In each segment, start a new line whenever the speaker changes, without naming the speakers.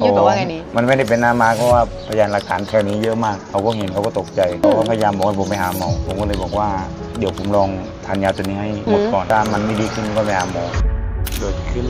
พี่ยุทธบอกว่าไงดี
มันไม่ได้เป็นหนามาเพราะว่าพยานหลักฐานแค่นี้เยอะมาก เขาก็เห็นเขาก็ตกใจเขาก็พยายามบอกให้ผมไปหาหมอ ผมก็เลยบอกว่าเดี๋ยวผมลองทานยาตัวนี้ให้หมดก่อน ถ้ามันไม่ดีขึ้นก็ไปหาหมอ เกิดขึ้น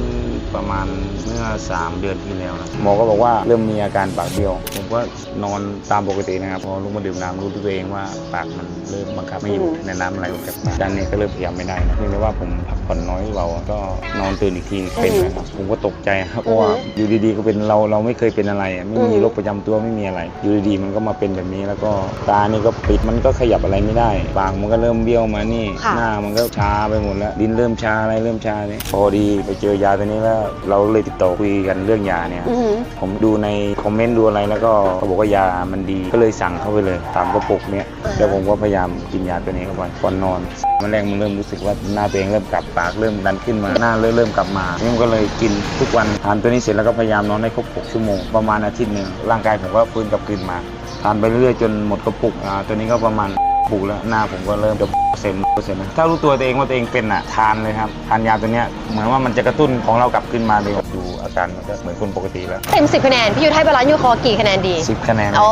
ประมาณเมื่อ 3 เดือนที่แล้วนะหมอก็บอกว่าเริ่มมีอาการปากเบี้ยว ผมก็นอนตามปกตินะครับพอลุกมาดื่มน้ำรู้ตัวเองว่าปากมันเริ่มบังคับไม่อยู่
อืม
ในน้ำไหลออกจากปากด้านนี้ก็เริ่มพยายามไม่ได้นะเนื่องจากว่าผมพัก ผ่อนน้อยหรือเปล่าก็นอนตื่นอีกทีเป็นนะครับผมก็ตกใจครับเพราะว่าอยู่ดีๆก็เป็นเราเราไม่เคยเป็นอะไรอะไม่มีโรคประจำตัวไม่มีอะไร อยู่ดีๆมันก็มาเป็นแบบนี้แล้วก็ตานี่ก็ปิดมันก็ขยับอะไรไม่ได้ปากมันก็เริ่มเบี้ยวมานี่
ค่ะ
หน้ามันก็ชาไปหมดแล้วดินเริ่มชาอะไรเริ่มชาเนี่ยพอดีไปเจอยาตัวนี้แล้วเราเลยติดต่อคุยกันเรื่องยาเนี่ย
อือหือ
ผมดูในคอมเมนต์ดูอะไรแล้วก็เขาบอกว่ายามันดีก็เลยสั่งเข้าไปเลยตามกระปุกเนี้ย
อ่า
แล้วผมก็พยายามกินยาตัวนี้เข้าไปก่อนนอนมันแรกมันเริ่มรู้สึกว่าหน้าตัวเองเริ่มกลับปากเริ่มดันขึ้นมาหน้าเริ่มเริ่มกลับมานี่มันก็เลยกินทุกวันทานตัวนี้เสร็จแล้วก็พยายามนอนให้ครบ6ชั่วโมงประมาณอาทิตย์หนึ่งร่างกายผมก็ฟื้นกลับคืนมาทานไปเรื่อยๆจนหมดกระปุกอ่าตัวนี้ก็ประมาณปุกแล้วหน้าผมก็เริ่มจะเซ็นเปอร์เซ็นต์ถ้ารู้ตัวตัวเองว่าตัวเองเป็นอะทานเลยครับทานยาตัวเนี้ยเหมือนว่ามันจะกระตุ้นของเรากลับขึ้นมาเลยดูอาการมันก็เหมือนคนปกติแล้ว
เต็มสิบคะแนนพี่ยุทธให้บาลานซ์ยูคอกี่คะแนนดี
สิบคะแนน
โอ้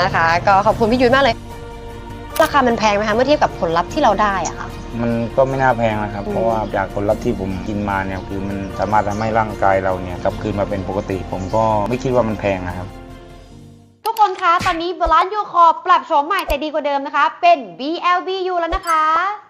นะคะ ก็ขอบคุณพี่ยุทธมากเลย ราคามันแพงไหมคะเมื่อเทียบกับผลลัพธ์ที่เราได้อะค่ะ
มันก็ไม่น่าแพงนะครับ
อืม
เพราะว่าจากผลลัพธ์ที่ผมกินมาเนี่ยคือมันสามารถทำให้ร่างกายเราเนี่ยกลับคืนมาเป็นปกติ ผมก็ไม่คิดว่ามันแพงนะครับ
ทุกคนคะ ตอนนี้บาลานซ์ยูคอปรับโฉมใหม่แต่ดีกว่าเดิมนะคะ เป็น BLBU แล้วนะคะ